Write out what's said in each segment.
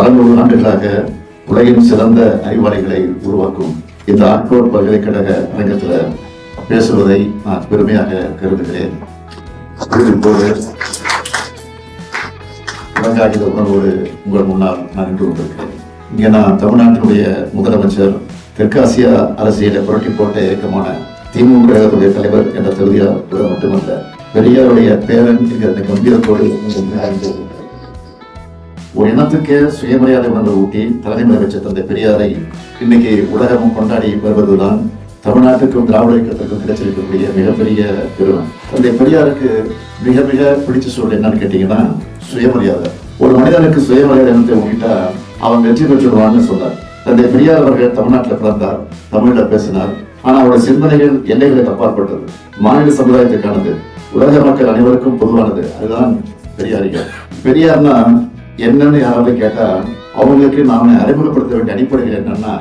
ஆண்டுகளாக உலகின் சிறந்த அறிவாளிகளை உருவாக்கும் இந்த ஆட்கோர் பல்கலைக்கழக அரங்கத்தில் பேசுவதை நான் பெருமையாக கருதுகிறேன். இப்போது உலகாகித உணர்வோடு உங்கள் முன்னால் நான் நின்று கொண்டிருக்கிறேன். இங்கே நான் தமிழ்நாட்டினுடைய முதலமைச்சர் தெற்காசியா அரசியலை புரட்டி போட்ட இயக்கமான திமுக கழகத்துடைய தலைவர் என்ற தகுதியால் மட்டுமல்ல பெரியாருடைய பேரன் என்கிற இந்த கம்பீரத்தோடு ஒரு இனத்துக்கே சுயமரியாதை உணர்வு ஊட்டி தலைமை வச்ச தந்தை பெரியாரை இன்னைக்கு உலகமும் கொண்டாடி வருவதுதான் தமிழ்நாட்டுக்கும் திராவிட இயக்கத்திற்கும் கிடைச்சிருக்கக்கூடிய மிகப்பெரிய பெருமை. தந்தை பெரியாருக்கு மிக மிக பிடிச்ச சூழல் என்னன்னு கேட்டீங்கன்னா சுயமரியாதை. ஒரு மனிதனுக்கு சுயமரியாதை இனத்தை ஊட்டிட்டா அவன் வெற்றி பெற்றுடுவான்னு சொன்னார். தந்தை பெரியார் அவர்கள் தமிழ்நாட்டில் பிறந்தார் தமிழ்ல பேசினார். ஆனா அவருடைய சிந்தனைகள் எல்லைகளை அப்பாற்பட்டது. மாநில சமுதாயத்துக்கானது உலக மக்கள் அனைவருக்கும் பொதுவானது. அதுதான் பெரியாரிகள். பெரியார்னா என்னன்னு யாராவது கேட்டா அவங்களுக்கு நாம அறிமுகப்படுத்த வேண்டிய அடிப்படைகள் என்னன்னா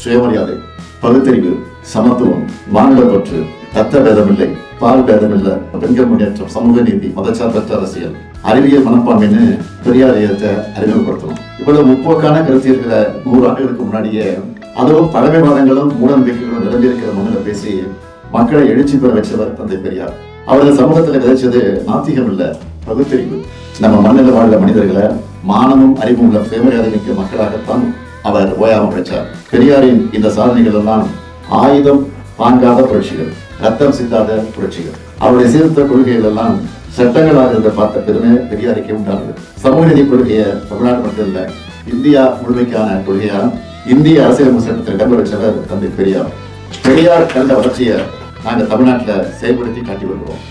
சுயமரியாதை பகுத்தறிவு சமத்துவம் மாநில பற்று தத்த பேதம் இல்லை பால் பேதம் இல்லை பெண்கள் முன்னேற்றம் சமூக நீதி மதச்சார்பற்ற அரசியல் அறிவியல் மனப்பான்மைன்னு பெரியார் இயத்தை அறிமுகப்படுத்தணும். இவ்வளவு முற்போக்கான கருத்தியர்களை நூறு ஆண்டுகளுக்கு முன்னாடியே அதுவும் பழமைவாதங்களும் மூட நம்பிக்கைகளும் நிறைந்திருக்கிற மண்ணில் பேசி மக்களை எழுச்சி பெற வச்சவர் தந்தை பெரியார். அவரது சமூகத்துல விதைச்சது நாத்திகம் இல்லை பகுத்தறிவு நம்ம மண்ணில் வாழ்ந்த மனிதர்களை மானமும் அறிவும் உள்ள சுயமரியாதை மிக்க மக்களாகத்தான் அவர் ஓயாம படிச்சார். பெரியாரின் இந்த சாதனைகள் எல்லாம் ஆயுதம் வாங்காத புரட்சிகள் ரத்தம் சிந்தாத புரட்சிகள். அவருடைய சீர்திருத்த கொள்கைகள் எல்லாம் சட்டங்களாக இருந்த பார்த்த பெருமை பெரியாருக்கே உண்டானது. சமூக நீதி கொள்கையை தமிழ்நாடு மட்டும் இல்ல இந்தியா முழுமைக்கான கொள்கையா? இந்திய அரசியலமைப்பு சட்டத்தில் இடம்பெற வச்சவர் தந்தை பெரியார். பெரியார் கண்ட வளர்ச்சியை நாங்க தமிழ்நாட்டுல செயல்படுத்தி காட்டி வருகிறோம்